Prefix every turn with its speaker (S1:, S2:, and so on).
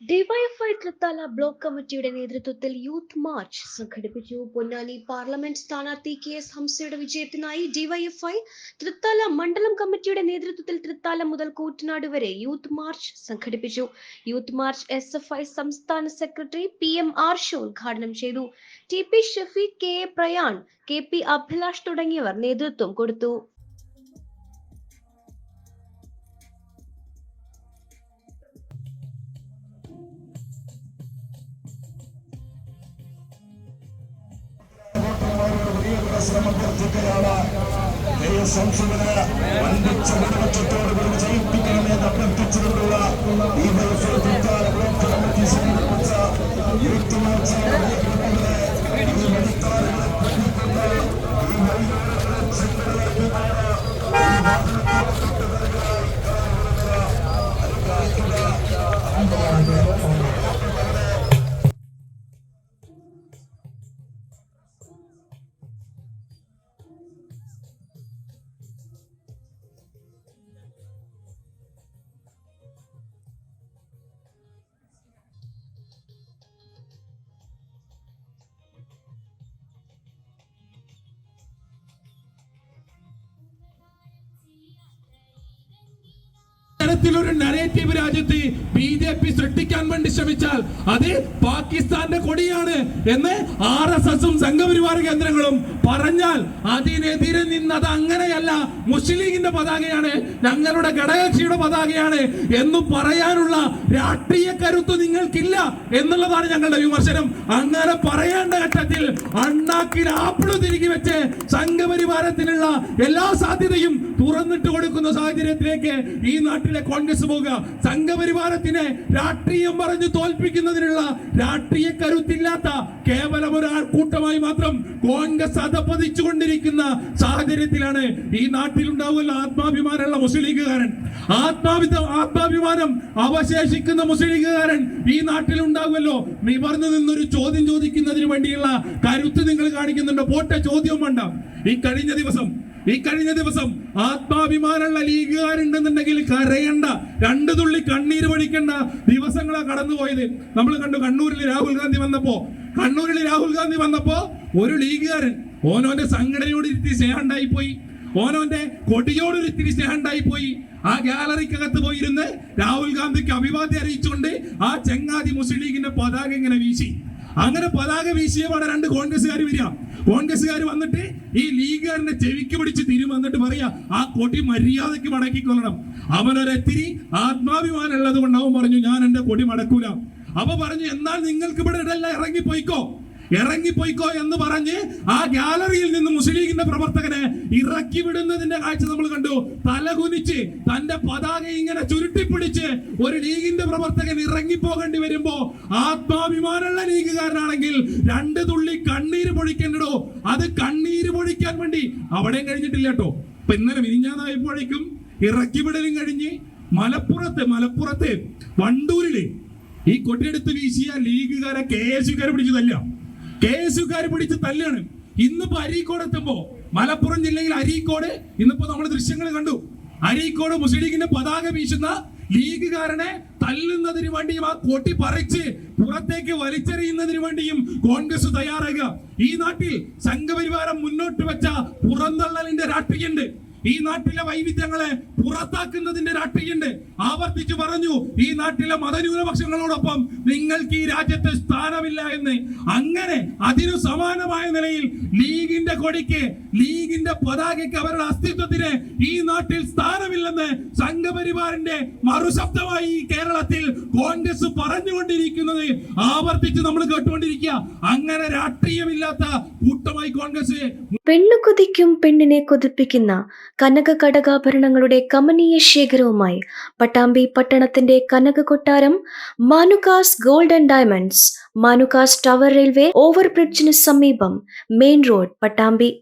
S1: DYFI Thrithala block കമ്മിറ്റിയുടെ നേതൃത്വത്തിൽ youth march സംഘടിപ്പിച്ചു. പൊന്നാനി പാർലമെന്റ് സ്ഥാനാർത്ഥി കെ എസ് ഹംസയുടെ വിജയത്തിനായി ഡിവൈഎഫ്ഐ തൃത്താല മണ്ഡലം കമ്മിറ്റിയുടെ നേതൃത്വത്തിൽ തൃത്താല മുതൽ കൂറ്റനാട് വരെ യൂത്ത് മാർച്ച് സംഘടിപ്പിച്ചു. Youth march S F I സംസ്ഥാന സെക്രട്ടറി പി എം ആർഷോ ഉദ്ഘാടനം ചെയ്തു. T P Shafeeq K A Prayan K P Abhilash തുടങ്ങിയവർ നേതൃത്വം കൊടുത്തു.
S2: ശ്രമപ്പെടുത്തുകയാണ് ശ്രമം വർദ്ധിക്കുകയാണ് ഹംസവിന് വൻപിച്ച ഭൂരിപക്ഷത്തോടുകൂടി ജയിപ്പിക്കണമെന്ന് അഭ്യർത്ഥിച്ചുകൊണ്ടുള്ള ഈ
S3: തരത്തിലൊരു നരേറ്റീവ് രാജ്യത്ത് ബി ജെ പി സൃഷ്ടിക്കാൻ വേണ്ടി ശ്രമിച്ചാൽ അത് പാകിസ്ഥാന്റെ കൊടിയാണ് എന്ന് ആർ എസ് എസും സംഘപരിവാര കേന്ദ്രങ്ങളും പറഞ്ഞാൽ അതിനെതിരെ നിന്നത് അങ്ങനെയല്ല മുസ്ലിം ലീഗിന്റെ പതാകയാണ് ഞങ്ങളുടെ ഘടകകക്ഷിയുടെ പതാകയാണ് എന്ന് പറയാനുള്ള രാഷ്ട്രീയ കരുത്ത് നിങ്ങൾക്കില്ല എന്നുള്ളതാണ് ഞങ്ങളുടെ വിമർശനം. അങ്ങനെ പറയേണ്ട ഘട്ടത്തിൽ അണ്ണാക്കിൽ ആപ്പിൾ തിരികെ വെച്ച് സംഘപരിവാരത്തിനുള്ള എല്ലാ സാധ്യതയും തുറന്നിട്ട് കൊടുക്കുന്ന സാഹചര്യത്തിലേക്ക് ഈ നാട്ടിലെ കോൺഗ്രസ് പോവുക സംഘപരിവാരത്തിനെ രാഷ്ട്രീയം പറഞ്ഞു തോൽപ്പിക്കുന്നതിനുള്ള രാഷ്ട്രീയ കരുത്തില്ലാത്ത കേവലം ഒരു കൂട്ടമായി മാത്രം കോൺഗ്രസ് അധപ്പതിച്ചുകൊണ്ടിരിക്കുന്ന സാഹചര്യത്തിലാണ് ഈ നാട്ടിലുണ്ടാവുന്ന ആത്മാഭിമാനമുള്ള മുസ്ലിം ലീഗുകാരൻ. ആത്മാഭിമാനം അവശേഷിക്കുന്ന മുസ്ലിം ലീഗുകാരൻ ഈ നാട്ടിലുണ്ടാവുമല്ലോ. നിവർന്നു നിന്നൊരു ചോദ്യം ചോദിക്കുന്നതിന് വേണ്ടിയുള്ള കരുത്ത് നിങ്ങൾ കാണിക്കുന്നുണ്ടോ. പോട്ടെ ചോദ്യം വേണ്ട. ഈ കഴിഞ്ഞ ദിവസം ഈ കഴിഞ്ഞ ദിവസം ആത്മാഭിമാനമുള്ള ലീഗുകാരുണ്ടെന്നുണ്ടെങ്കിൽ കരയണ്ട രണ്ടു തുള്ളി കണ്ണീര് പൊഴിക്കേണ്ട ദിവസങ്ങളാ കടന്നുപോയത്. നമ്മൾ കണ്ടു കണ്ണൂരിൽ രാഹുൽ ഗാന്ധി വന്നപ്പോ കണ്ണൂരിൽ രാഹുൽ ഗാന്ധി വന്നപ്പോ ഒരു ലീഗുകാരൻ ഓനോന്റെ സംഘടനയോട് ഇത്തിരി സ്നേഹണ്ടായി പോയി ഓനോന്റെ കൊടിയോട് ഇത്തിരി സ്നേഹണ്ടായി പോയി ആ ഗാലറിക്കകത്ത് പോയിരുന്ന് രാഹുൽ ഗാന്ധിക്ക് അഭിവാദ്യം അറിയിച്ചുകൊണ്ട് ആ ചെങ്ങാതി മുസ്ലിം ലീഗിന്റെ പതാക ഇങ്ങനെ വീശി. അങ്ങനെ പതാക വീശിയപാടെ രണ്ട് കോൺഗ്രസ്സുകാർ വരിക. കോൺഗ്രസ്സുകാർ വന്നിട്ട് ഈ ലീഗുകാരന്റെ ചെവിക്ക് പിടിച്ച് തിരി വന്നിട്ട് പറയാ ആ കൊടി മര്യാദയ്ക്ക് മടക്കിക്കൊള്ളണം അവനൊരത്തിരി ആത്മാഭിമാനം ഉള്ളത് കൊണ്ട് അവൻ പറഞ്ഞു ഞാൻ എന്റെ കൊടി മടക്കൂല. അപ്പൊ പറഞ്ഞു എന്നാൽ നിങ്ങൾക്ക് ഇവിടെ ഇടല്ല ഇറങ്ങിപ്പോയിക്കോ? ഇറങ്ങിപ്പോയിക്കോ എന്ന് പറഞ്ഞ് ആ ഗാലറിയിൽ നിന്ന് മുസ്ലിം ലീഗിന്റെ പ്രവർത്തകനെ ഇറക്കി വിടുന്നതിന്റെ കാഴ്ച നമ്മൾ കണ്ടു. തലകുനിച്ച് തന്റെ പതാക ഇങ്ങനെ ചുരുട്ടിപ്പിടിച്ച് ഒരു ലീഗിന്റെ പ്രവർത്തകൻ ഇറങ്ങിപ്പോകേണ്ടി വരുമ്പോ ആത്മാഭിമാനമുള്ള ലീഗുകാരനാണെങ്കിൽ രണ്ട് തുള്ളി കണ്ണീര് പൊഴിക്കണ്ടോ അത് കണ്ണീര് പൊഴിക്കാൻ വേണ്ടി അവിടെയും കഴിഞ്ഞിട്ടില്ല കേട്ടോ. ഇപ്പൊ ഇന്നലെ വിരിഞ്ഞാതായപ്പോഴേക്കും ഇറക്കി വിടലും കഴിഞ്ഞ് മലപ്പുറത്ത് മലപ്പുറത്ത് വണ്ടൂരിൽ ഈ കൊട്ടിയെടുത്ത് വീശിയ ലീഗുകാരെ കെ എസ് യുക്കാരെ പിടിച്ച് തല്ല കെ എസ് യുക്കാർ പിടിച്ച് തല്ലാണ്. ഇന്നിപ്പോ അരീക്കോട് എത്തുമ്പോ മലപ്പുറം ജില്ലയിൽ അരീക്കോട് ഇന്നിപ്പോ നമ്മൾ ദൃശ്യങ്ങൾ കണ്ടു. അരീക്കോട് മുസ്ലിം ലീഗിന്റെ പതാക വീശുന്ന ലീഗുകാരനെ തല്ലുന്നതിന് വേണ്ടിയും ആ കൊട്ടി പറിച്ച് പുറത്തേക്ക് വലിച്ചെറിയുന്നതിന് വേണ്ടിയും കോൺഗ്രസ് തയ്യാറാകുക. ഈ നാട്ടിൽ സംഘപരിവാരം മുന്നോട്ട് വെച്ച പുറന്തള്ളലിന്റെ രാഷ്ട്രീയമുണ്ട്. ഈ നാട്ടിലെ വൈവിധ്യങ്ങളെ പുറത്താക്കുന്നതിന്റെ രാഷ്ട്രീയുണ്ട് ആവർത്തിച്ചു പറഞ്ഞു ഈ നാട്ടിലെ മതന്യൂനപക്ഷങ്ങളോടൊപ്പം നിങ്ങൾക്ക് ഈ രാജ്യത്ത് സ്ഥാനമില്ല എന്ന്. അങ്ങനെ അതിനു സമാനമായ നിലയിൽ ലീഗിന്റെ കൊടിക്ക് ലീഗിന്റെ പതാകയ്ക്ക് അവരുടെ അസ്തിത്വത്തിന് ഈ നാട്ടിൽ സ്ഥാനമില്ലെന്ന് സംഘപരിവാറിന്റെ മറുശബ്ദമായി കേരളത്തിൽ കോൺഗ്രസ് പറഞ്ഞുകൊണ്ടിരിക്കുന്നത് ആവർത്തിച്ച് നമ്മൾ കേട്ടുകൊണ്ടിരിക്കുക. അങ്ങനെ രാഷ്ട്രീയമില്ലാത്ത കൂട്ടമായി കോൺഗ്രസ്
S1: പെണ്ണു കൊതിക്കും പെണ്ണിനെ കൊതിപ്പിക്കുന്ന കനക കടകാഭരണങ്ങളുടെ കമനീയ ശേഖരവുമായി പട്ടാമ്പി പട്ടണത്തിന്റെ കനക കൊട്ടാരം Manukas gold and diamonds Manukas tower railway ഓവർബ്രിഡ്ജിന് സമീപം മെയിൻ റോഡ് പട്ടാമ്പി